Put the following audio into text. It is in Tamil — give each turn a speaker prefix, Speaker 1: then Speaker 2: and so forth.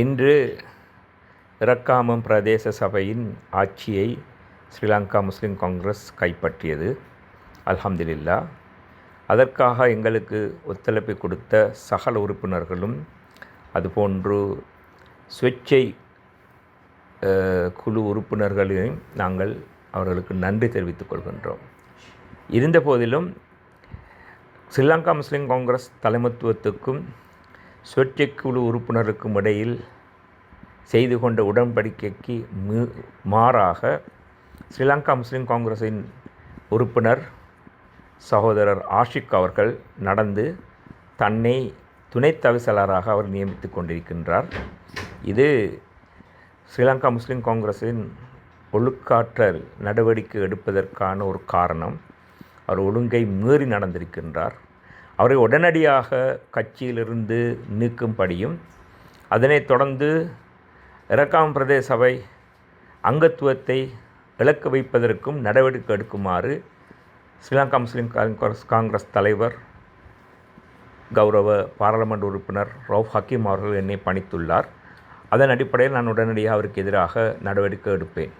Speaker 1: இன்று இறக்காமம் பிரதேச சபையின் ஆட்சியை ஸ்ரீலங்கா முஸ்லிம் காங்கிரஸ் கைப்பற்றியது. அல்ஹம்துலில்லா. அதற்காக எங்களுக்கு ஒத்துழைப்பு கொடுத்த சகல உறுப்பினர்களும் அதுபோன்று சுயேட்சை குழு உறுப்பினர்களையும் நாங்கள் அவர்களுக்கு நன்றி தெரிவித்துக் கொள்கின்றோம். இருந்த போதிலும் ஸ்ரீலங்கா முஸ்லிம் காங்கிரஸ் தலைமத்துவத்துக்கும் சுயேட்சை குழு உறுப்பினருக்கும் இடையில் செய்து கொண்ட உடன்படிக்கைக்கு மாறாக ஸ்ரீலங்கா முஸ்லீம் காங்கிரஸின் உறுப்பினர் சகோதரர் ஆஷிக் அவர்கள் நடந்து தன்னை துணைத் தவிசாளராக அவர் நியமித்துக் கொண்டிருக்கின்றார். இது ஸ்ரீலங்கா முஸ்லீம் காங்கிரஸின் ஒழுக்காற்றல் நடவடிக்கை எடுப்பதற்கான ஒரு காரணம். அவர் ஒழுங்கை மீறி நடந்திருக்கின்றார். அவரை உடனடியாக கட்சியிலிருந்து நீக்கும்படியும் அதனைத் தொடர்ந்து இறக்காம் பிரதேச சபை அங்கத்துவத்தை இழக்க வைப்பதற்கும் நடவடிக்கை எடுக்குமாறு ஸ்ரீலங்கா முஸ்லிம் காங்கிரஸ் காங்கிரஸ் தலைவர் கௌரவ பாராளுமன்ற உறுப்பினர் ரவுஃப் ஹக்கீம் அவர்கள் என்னை பணித்துள்ளார். அதன் அடிப்படையில் நான் உடனடியாக அவருக்கு எதிராக நடவடிக்கை எடுப்பேன்.